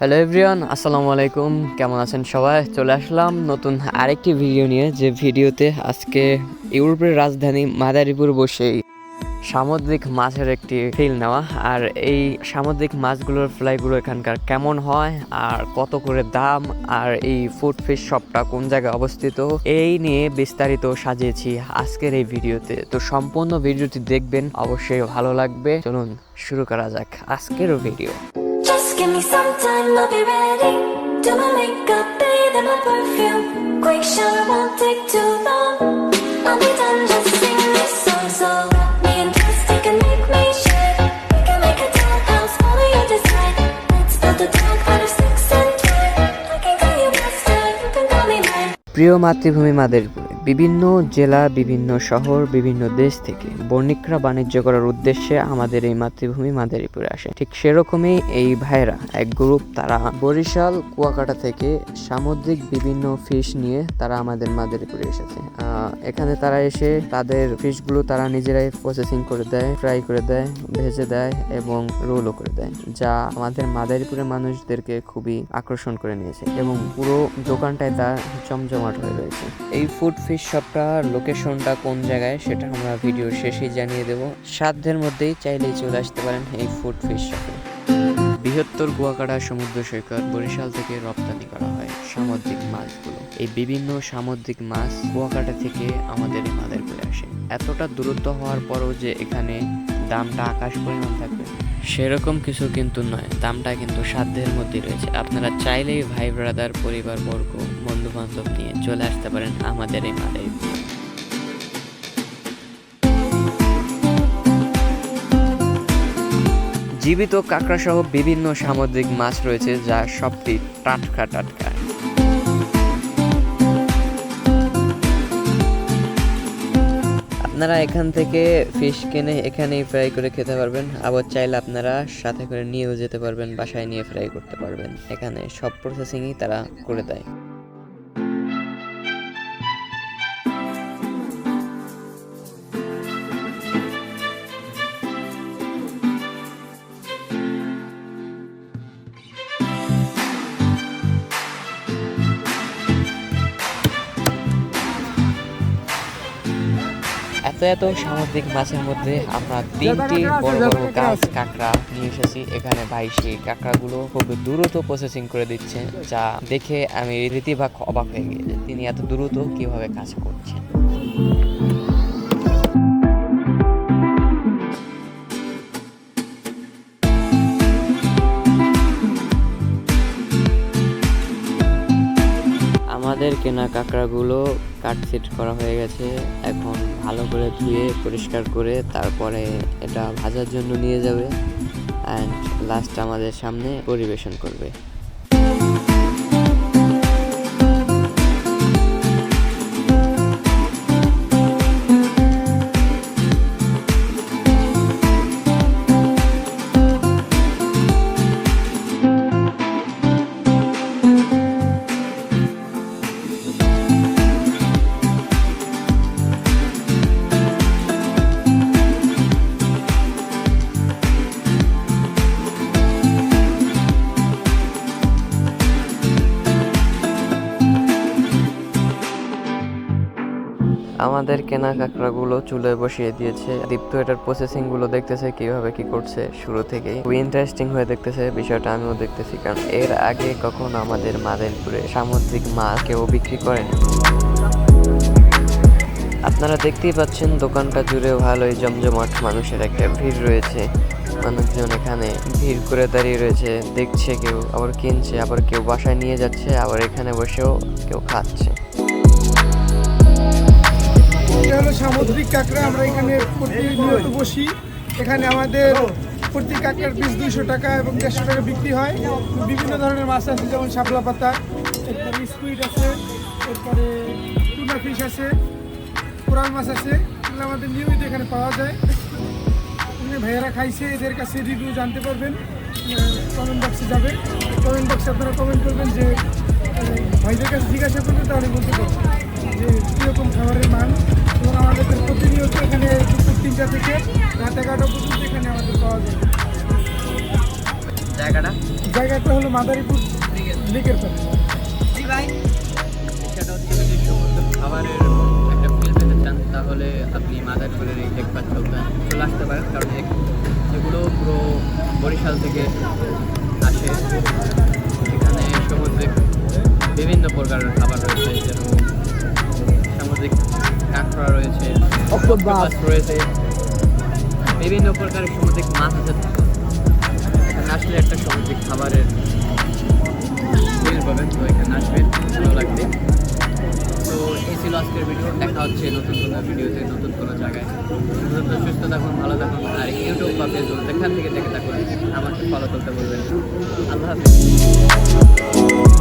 Hello everyone আসসালামু আলাইকুম কেমন আছেন সবাই? চলে আসলাম নতুন আরেকটি ভিডিও নিয়ে, যে ভিডিওতে আজকে ইউরোপের রাজধানী মাদারীপুর বসেই সামুদ্রিক মাছের একটি ফিল নেওয়া। আর এই সামুদ্রিক মাছগুলোর ফ্লাইগুলো এখানকার কেমন হয়, আর কত করে দাম, আর এই ফুড ফিশ শপটা কোন জায়গায় অবস্থিত, এই নিয়ে বিস্তারিত সাজিয়েছি আজকের এই ভিডিওতে তো সম্পূর্ণ ভিডিওটি দেখবেন, অবশ্যই ভালো লাগবে। চলুন শুরু করা যাক আজকেরও video give me some time, I'll be ready. Do my makeup, bathe in my perfume. Quick shower won't take too long. I'll be done, just sing this song. So wrap me in plastic and make me shine. We can make a dollhouse, follow your design. Let's build a dog out of sticks and twine. I can call you master, you can call me mine. প্রিয় মাতৃভূমি মাদারীপুরে বিভিন্ন জেলা, বিভিন্ন শহর, বিভিন্ন দেশ থেকে বণিকরা বাণিজ্য করার উদ্দেশ্যে আমাদের এই মাতৃভূমি মাদারীপুরে আসে। ঠিক সেরকমই এই ভাইরা এক গ্রুপ, তারা বরিশাল, কুয়াকাটা থেকে সামুদ্রিক বিভিন্ন ফিশ নিয়ে তারা আমাদের মাদারীপুরে এসেছে। এখানে তারা এসে তাদের ফিশগুলো তারা নিজেরাই প্রসেসিং করে দেয় ফ্রাই করে দেয়, ভেজে দেয় এবং রোলও করে দেয়, যা আমাদের মাদারীপুরের মানুষদেরকে খুবই আকর্ষণ করে নিয়েছে এবং পুরো দোকানটায় তা জমজমাট হয়ে রয়েছে। এই ফুড ফিশ শপটার লোকেশনটা কোন জায়গায় সেটা আমরা ভিডিও শেষেই জানিয়ে দেব। সাধ্যের মধ্যেই চাইলেই চলে আসতে পারেন এই ফুড ফিশ শপে বৃহত্তর কুয়াকাটা সমুদ্র সৈকত বরিশাল থেকে রপ্তানি করা হয় সামুদ্রিক মাছগুলো। এই বিভিন্ন সামুদ্রিক মাছ কুয়াকাটা থেকে আমাদের মাদারীপুরে আসে। এতটা দূরত্ব হওয়ার পরও যে এখানে দামটা আকাশ পরিমাণ থাকবে, সেরকম কিছু কিন্তু নয়। দামটা কিন্তু সাধ্যের মধ্যে রয়েছে। আপনারা চাইলেই ভাই ব্রাদার পরিবার বর্গ বান্ধব নিয়ে চলে আসতে পারেন আমাদের এই মাদারীপুরে জীবিত কাঁকড়া সহ বিভিন্ন সামুদ্রিক মাছ রয়েছে যা সবটি টাটকা টাটকা। আপনারা এখান থেকে ফিশ কিনে এখানেই ফ্রাই করে খেতে পারবেন। আবার চাইলে আপনারা সাথে করে নিয়েও যেতে পারবেন, বাসায় নিয়ে ফ্রাই করতে পারবেন। এখানে সব প্রসেসিংই তারা করে দেয়। এত এত সামুদ্রিক মাছের মধ্যে আমরা তিনটি বড় বড় গাছ কাঁকড়া নিয়ে এসেছি। এখানে ভাই সেই কাঁকড়াগুলো খুব দ্রুত প্রসেসিং করে দিচ্ছে যা দেখে আমি রীতিভাগ অবাক হয়ে গিয়েছি তিনি এত দ্রুত কীভাবে কাজ করছেন। আমাদের কেনা কাঁকড়াগুলো কাটসিট করা হয়ে গেছে। এখন ভালো করে ধুয়ে, পরিষ্কার করে তারপরে এটা ভাজার জন্য নিয়ে যাবে। অ্যান্ড লাস্ট আমাদের সামনে পরিবেশন করবে। আমাদের কেনা কাঁকড়াগুলো চুলায় বসিয়ে দিয়েছে। দীপ্ত এটার প্রসেসিংগুলো দেখতেছে কীভাবে কি করছে শুরু থেকেই। খুবই ইন্টারেস্টিং হয়ে দেখতেছে বিষয়টা, আমিও দেখতেছি কারণ এর আগে কখনো আমাদের মাদারীপুরে সামুদ্রিক মাছ কেউ বিক্রি করেনি আপনারা দেখতেই পাচ্ছেন দোকানটা জুড়ে ভালোই জমজমাট মানুষের একটা ভিড় রয়েছে। মানুষজন এখানে ভিড় করে দাঁড়িয়ে রয়েছে, দেখছে কেউ, আবার কিনছে, আবার কেউ বাসায় নিয়ে যাচ্ছে, আবার এখানে বসেও কেউ খাচ্ছে। এটা হলো সামুদ্রিক কাঁকড়া। আমরা এখানে প্রতিনিয়ত বসি। এখানে আমাদের প্রতি কাঁকড়ার পিস দুইশো টাকা এবং দেড়শো টাকা বিক্রি হয়। বিভিন্ন ধরনের মাছ আছে, যেমন শাপলা পাতা, এরপরে স্কুইড আছে, এরপরে টুনা ফিশ আছে, কোরাল মাছ আছে। এগুলো আমাদের নিয়মিত এখানে পাওয়া যায়। ভাইয়ারা খাইছে, এদের কাছে রিভিউ জানতে পারবেন। কমেন্ট বক্সে যাবে। কমেন্ট বক্সে আপনারা কমেন্ট করবেন যে, ভাইদের কাছে জিজ্ঞাসা করবেন তাহলে বলতে পারবেন যে, কীরকম খাবারের মান? এখানে দুপুর তিনটা থেকে রাত এগারোটা পর্যন্ত এখানে আমাদের পাওয়া যায়। জায়গাটা? জায়গাটা হলো মাদারীপুর লেকের পাশে সেটা হচ্ছে যদি সমুদ্র খাবারের একটা ফিল পেতে চান তাহলে আপনি মাদারপুরের এই ব্রেকফাস্ট চলতে চলে আসতে পারেন। কারণ এগুলো পুরো বরিশাল থেকে আসে। এখানে সামুদ্রিক বিভিন্ন প্রকারের খাবার রয়েছে যেমন সামুদ্রিক কাঁকড়া রয়েছে অক্টোপাস রয়েছে। বিভিন্ন প্রকারের সামুদ্রিক মাছ আছে। এখানে আসলে একটা সামুদ্রিক খাবারের ফিল পাবেন তো এখানে আসবেন ভালো লাগবে। তো এই ছিল আজকের ভিডিও দেখা হচ্ছে নতুন কোনো ভিডিওতে নতুন কোনো জায়গায়। সুস্থ সুস্থ থাকুন ভালো থাকুন আর ইউটিউব বা ফেসবুক যেখান থেকে দেখে থাকুন আমাকে ফলো করতে বলবেন। না। আল্লাহ হাফিজ।